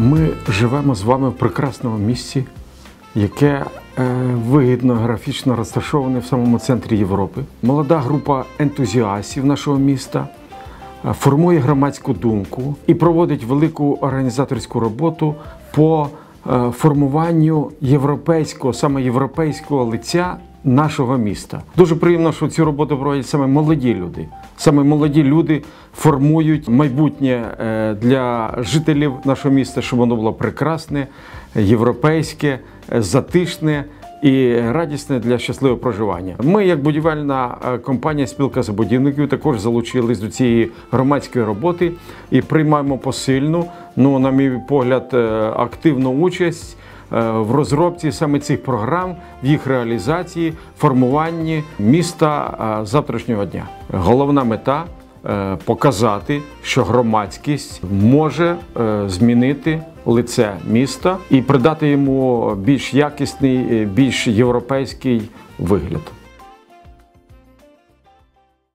Ми живемо з вами в прекрасному місці, яке е, вигідно графічно розташоване в самому центрі Європи. Молода група ентузіастів нашого міста е, формує громадську думку і проводить велику організаторську роботу по е, формуванню європейського, саме європейського лиця нашого міста. Дуже приємно, що цю роботу проводять саме молоді люди. Саме молоді люди формують майбутнє е, для жителів нашого міста, щоб воно було прекрасне, європейське, е, затишне. І радісне для щасливого проживання. Ми, як будівельна е, компанія Спілка забудівників, також залучились до цієї громадської роботи і приймаємо посильну, ну, на мій погляд, активну участь в розробці саме цих програм, в їх реалізації, формуванні міста е, завтрашнього дня. Головна мета е, показати, що громадськість може е, змінити лице міста і придати йому більш якісний, е, більш європейський вигляд.